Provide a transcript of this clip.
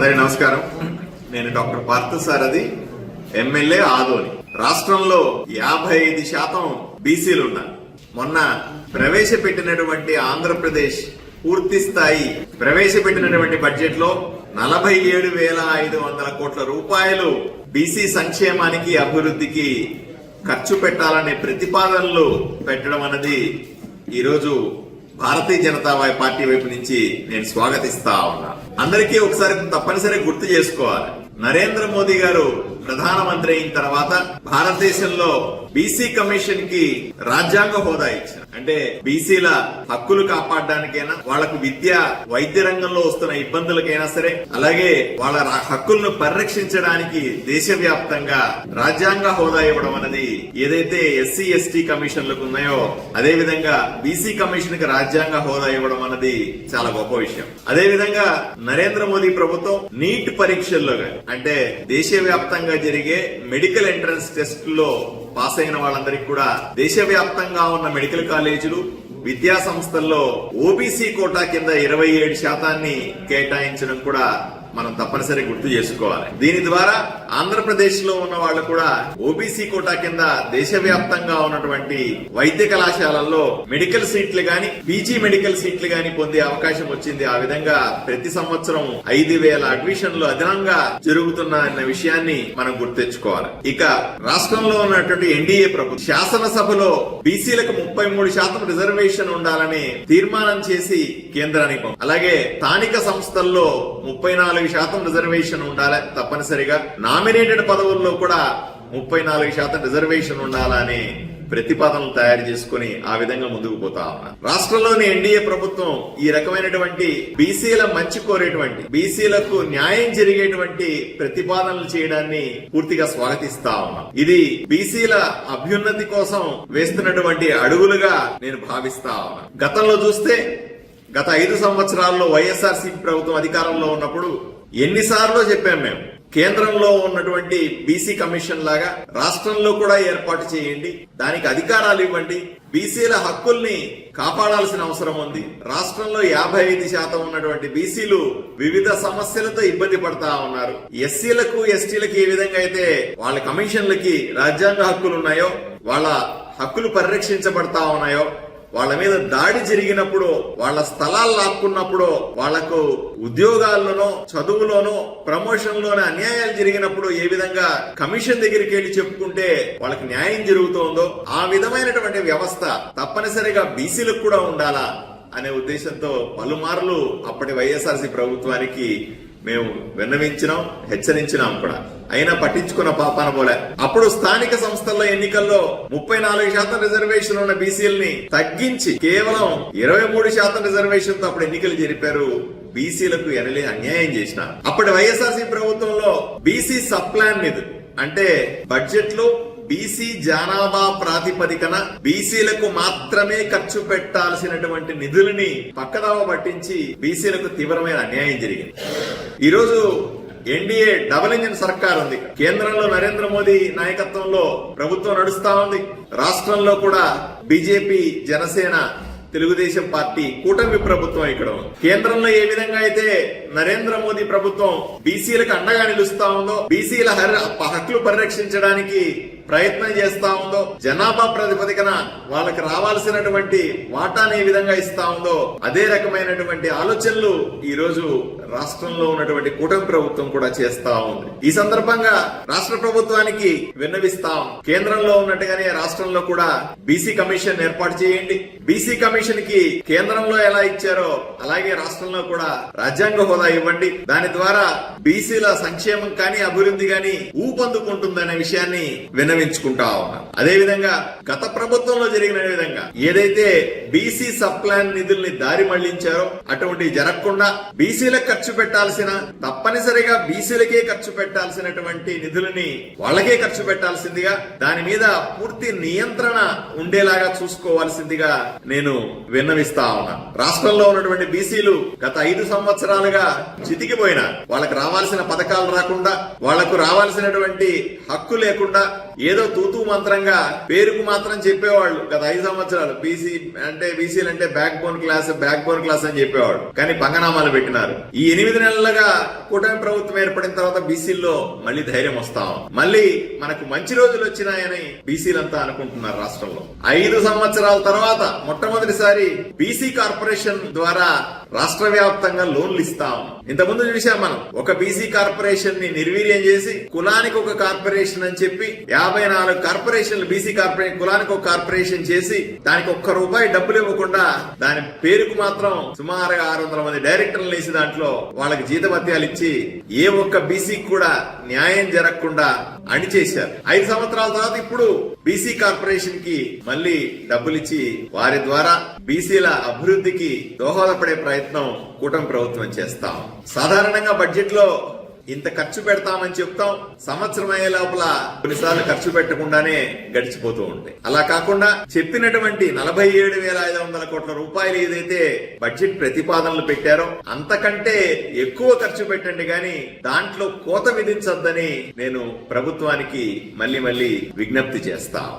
అందరి నమస్కారం. నేను డాక్టర్ పార్థ సారథి ఎమ్మెల్యే ఆదోని. రాష్ట్రంలో యాభై ఐదు శాతం బీసీలు ఉన్నారు. మొన్న ప్రవేశపెట్టినటువంటి ఆంధ్రప్రదేశ్ పూర్తి స్థాయి ప్రవేశపెట్టినటువంటి బడ్జెట్లో నలభై ఏడు వేల ఐదు వందల కోట్ల రూపాయలు బీసీ సంక్షేమానికి అభివృద్ధికి ఖర్చు పెట్టాలనే ప్రతిపాదనలు పెట్టడం అన్నది ఈరోజు భారతీయ జనతా పార్టీ వైపు నుంచి నేను స్వాగతిస్తా ఉన్నా. అందరికీ ఒకసారి తప్పనిసరి గుర్తు చేసుకోవాలి. నరేంద్ర మోదీ గారు ప్రధానమంత్రి అయిన తర్వాత భారతదేశంలో బీసీ కమిషన్కి రాజ్యాంగ హోదా ఇచ్చారు. అంటే బీసీల హక్కులు కాపాడడానికైనా వాళ్ళకు విద్య వైద్య రంగంలో వస్తున్న ఇబ్బందులకైనా సరే అలాగే వాళ్ళ హక్కులను పరిరక్షించడానికి దేశవ్యాప్తంగా రాజ్యాంగ హోదా ఇవ్వడం అనేది ఏదైతే ఎస్సీ ఎస్టీ కమిషన్లకు ఉన్నాయో అదే విధంగా బీసీ కమిషన్కి రాజ్యాంగ హోదా ఇవ్వడం అన్నది చాలా గొప్ప విషయం. అదే విధంగా నరేంద్ర మోదీ ప్రభుత్వం నీట్ పరీక్షల్లో అంటే దేశవ్యాప్తంగా జరిగే మెడికల్ ఎంట్రన్స్ టెస్ట్లో పాస్ అయిన వాళ్ళందరికీ కూడా దేశవ్యాప్తంగా ఉన్న మెడికల్ కాలేజీలు విద్యా సంస్థల్లో ఓబీసీ కోటా కింద ఇరవై ఏడు శాతాన్ని కేటాయించడం కూడా మనం తప్పనిసరి గుర్తు చేసుకోవాలి. దీని ద్వారా ఆంధ్రప్రదేశ్లో ఉన్న వాళ్ళు కూడా ఓబీసీ కోటా కింద దేశవ్యాప్తంగా ఉన్నటువంటి వైద్య కళాశాలల్లో మెడికల్ సీట్లు గాని పీజీ మెడికల్ సీట్లు గాని పొందే అవకాశం వచ్చింది. ఆ విధంగా ప్రతి సంవత్సరం ఐదు వేల అడ్మిషన్లు అదనంగా జరుగుతున్న అన్న విషయాన్ని మనం గుర్తెచ్చుకోవాలి ఇక రాష్ట్రంలో ఉన్నటువంటి ఎన్డీఏ ప్రభుత్వం శాసనసభలో బీసీలకు ముప్పై మూడు శాతం రిజర్వేషన్ ఉండాలని తీర్మానం చేసి కేంద్రానికి అలాగే స్థానిక సంస్థల్లో ముప్పై నాలుగు నాలుగు శాతం రిజర్వేషన్ ఉండాలి తప్పనిసరిగా. నామినేటెడ్ పదవుల్లో కూడా ముప్పై నాలుగు శాతం రిజర్వేషన్ ఉండాలని ప్రతిపాదనలు తయారు చేసుకుని ఆ విధంగా ముందుకు పోతా ఉన్నారు. రాష్ట్రంలోని ఎన్డీఏ ప్రభుత్వం ఈ రకమైనటువంటి బీసీల మంచి కోరేటువంటి బీసీలకు న్యాయం జరిగేటువంటి ప్రతిపాదనలు చేయడాన్ని పూర్తిగా స్వాగతిస్తా ఉన్నాం. ఇది బీసీల అభ్యున్నతి కోసం వేస్తున్నటువంటి అడుగులుగా నేను భావిస్తా ఉన్నాను గతంలో చూస్తే గత ఐదు సంవత్సరాల్లో వైఎస్ఆర్సీపీ ప్రభుత్వం అధికారంలో ఉన్నప్పుడు ఎన్నిసార్లు చెప్పాం మేము కేంద్రంలో ఉన్నటువంటి బీసీ కమిషన్ లాగా రాష్ట్రంలో కూడా ఏర్పాటు చేయండి దానికి అధికారాలు ఇవ్వండి బీసీల హక్కుల్ని కాపాడాల్సిన అవసరం ఉంది. రాష్ట్రంలో యాభై ఐదు శాతం ఉన్నటువంటి బీసీలు వివిధ సమస్యలతో ఇబ్బంది పడతా ఉన్నారు. ఎస్సీలకు ఎస్టీలకు ఏ విధంగా అయితే వాళ్ళ కమిషన్లకి రాజ్యాంగ హక్కులు ఉన్నాయో వాళ్ళ హక్కులు పరిరక్షించబడతా ఉన్నాయో వాళ్ళ మీద దాడి జరిగినప్పుడు వాళ్ళ స్థలాలు లాక్కున్నప్పుడు వాళ్ళకు ఉద్యోగాల్లోనో చదువులోనో ప్రమోషన్ లోనో అన్యాయాలు జరిగినప్పుడు ఏ విధంగా కమిషన్ దగ్గరికి వెళ్ళి చెప్పుకుంటే వాళ్ళకి న్యాయం జరుగుతోందో ఆ విధమైనటువంటి వ్యవస్థ తప్పనిసరిగా బీసీలకు కూడా ఉండాలా అనే ఉద్దేశంతో పలుమార్లు అప్పటి వైఎస్ఆర్సీ ప్రభుత్వానికి మేము విన్నవించినాం హెచ్చరించినాం కూడా. అయినా పట్టించుకున్న పాపాన పోలే అప్పుడు స్థానిక సంస్థల ఎన్నికల్లో ముప్పై నాలుగు శాతం రిజర్వేషన్ ఉన్న బీసీలని తగ్గించి కేవలం ఇరవై మూడు శాతం రిజర్వేషన్తో అప్పుడు ఎన్నికలు జరిపారు బీసీలకు ఎనలే అన్యాయం చేసిన. అప్పటి వైఎస్ఆర్సీ ప్రభుత్వంలో బీసీ సప్లాన్ నిధులు అంటే బడ్జెట్లో బీసీ జనాభా ప్రాతిపదికన బీసీలకు మాత్రమే ఖర్చు పెట్టాల్సినటువంటి నిధులని పక్కదావ పట్టించి బీసీలకు తీవ్రమైన అన్యాయం జరిగింది. ఈరోజు ఎన్డీఏ డబుల్ ఇంజిన్ సర్కార్ ఉంది కేంద్రంలో నరేంద్ర మోదీ నాయకత్వంలో ప్రభుత్వం నడుస్తా ఉంది రాష్ట్రంలో కూడా బీజేపీ జనసేన తెలుగుదేశం పార్టీ కూటమి ప్రభుత్వం ఇక్కడ ఉంది. కేంద్రంలో ఏ విధంగా అయితే నరేంద్ర మోదీ ప్రభుత్వం బీసీలకు అండగా నిలుస్తా ఉందో బీసీల హక్కులు పరిరక్షించడానికి ప్రయత్నం చేస్తా ఉందో జనాభా ప్రాతిపదికన వాళ్ళకి రావాల్సినటువంటి వాటాని ఏ విధంగా ఇస్తా ఉందో అదే రకమైనటువంటి ఆలోచనలు ఈ రోజు రాష్ట్రంలో ఉన్నటువంటి కూటమి ప్రభుత్వం కూడా చేస్తా ఉంది. ఈ సందర్భంగా రాష్ట్ర ప్రభుత్వానికి విన్నవిస్తాం. కేంద్రంలో ఉన్నట్టుగానే రాష్ట్రంలో కూడా బీసీ కమిషన్ ఏర్పాటు చేయండి. బీసీ కమిషన్కి కేంద్రంలో ఎలా ఇచ్చారో అలాగే రాష్ట్రంలో కూడా రాజ్యాంగ హోదా ఇవ్వండి. దాని ద్వారా బీసీల సంక్షేమం కానీ అభివృద్ధి కానీ ఊపందుకుంటుందనే విషయాన్ని విన్నవించుకుంటా ఉన్నాం. అదే విధంగా గత ప్రభుత్వంలో జరిగిన విధంగా ఏదైతే బీసీ సప్లాన్ నిధుల్ని దారి మళ్ళించారో అటువంటి జరగకుండా బీసీలకు ఖర్చు పెట్టాల్సిన తప్పనిసరిగా బీసీలకే ఖర్చు పెట్టాల్సినటువంటి నిధులని వాళ్ళకే ఖర్చు పెట్టాల్సిందిగా దాని మీద పూర్తి నియంత్రణ ఉండేలాగా చూసుకోవాల్సిందిగా నేను విన్నవిస్తా ఉన్నా. రాష్ట్రంలో ఉన్నటువంటి బీసీలు గత ఐదు సంవత్సరాలుగా చితికిపోయిన వాళ్ళకి రావాల్సిన పథకాలు రాకుండా వాళ్ళకు రావాల్సినటువంటి హక్కు లేకుండా ఏదో తూతూ మంత్రంగా పేరుకు మాత్రం చెప్పేవాళ్ళు గత ఐదు సంవత్సరాలు. బీసీ అంటే బీసీలు అంటే back bone class back bone class అని చెప్పేవాడు. కానీ పంగనామాలు పెట్టినారు. ఈ ఎనిమిది నెలలుగా కూటమి ప్రభుత్వం ఏర్పడిన తర్వాత బీసీల్లో మళ్ళీ ధైర్యం వస్తాం మళ్ళీ మనకు మంచి రోజులు వచ్చినాయని బీసీలంతా అనుకుంటున్నారు రాష్ట్రంలో. ఐదు సంవత్సరాల తర్వాత మొట్టమొదటిసారి బీసీ కార్పొరేషన్ ద్వారా రాష్ట్ర వ్యాప్తంగా లోన్లు ఇస్తాం ఇంతకుముందు చూసాం మనం ఒక బీసీ కార్పొరేషన్ని నిర్వీర్యం చేసి కులానికి ఒక కార్పొరేషన్ అని చెప్పి యాభై నాలుగు కార్పొరేషన్లు బీసీ కార్పొరేషన్ కులానికి ఒక కార్పొరేషన్ చేసి దానికి ఒక్క రూపాయి డబ్బు ఇవ్వకుండా దాని పేరుకు మాత్రం సుమారుగా ఆరు వందల మంది డైరెక్టర్లు వేసి దాంట్లో వాళ్ళకి జీతభత్యాలు ఇచ్చి ఏ ఒక్క బీసీకి కూడా న్యాయం జరగకుండా అణిచేశారు. ఐదు సంవత్సరాల తర్వాత ఇప్పుడు బీసీ కార్పొరేషన్కి మళ్ళీ డబ్బులిచ్చి వారి ద్వారా బీసీల అభివృద్ధికి దోహదపడే ప్రయత్నం కూటమి ప్రభుత్వం చేస్తాం. సాధారణంగా బడ్జెట్లో ఇంత ఖర్చు పెడతామని చెప్తాం. సంవత్సరం అయ్యే లోపల కొన్నిసార్లు ఖర్చు పెట్టకుండానే గడిచిపోతూ ఉంటాయి. అలా కాకుండా చెప్పినటువంటి నలభై ఏడు వేల ఐదు వందల కోట్ల రూపాయలు ఏదైతే బడ్జెట్ ప్రతిపాదనలు పెట్టారో అంతకంటే ఎక్కువ ఖర్చు పెట్టండి గాని దాంట్లో కోత విధించొద్దని నేను ప్రభుత్వానికి మళ్ళీ మళ్ళీ విజ్ఞప్తి చేస్తాను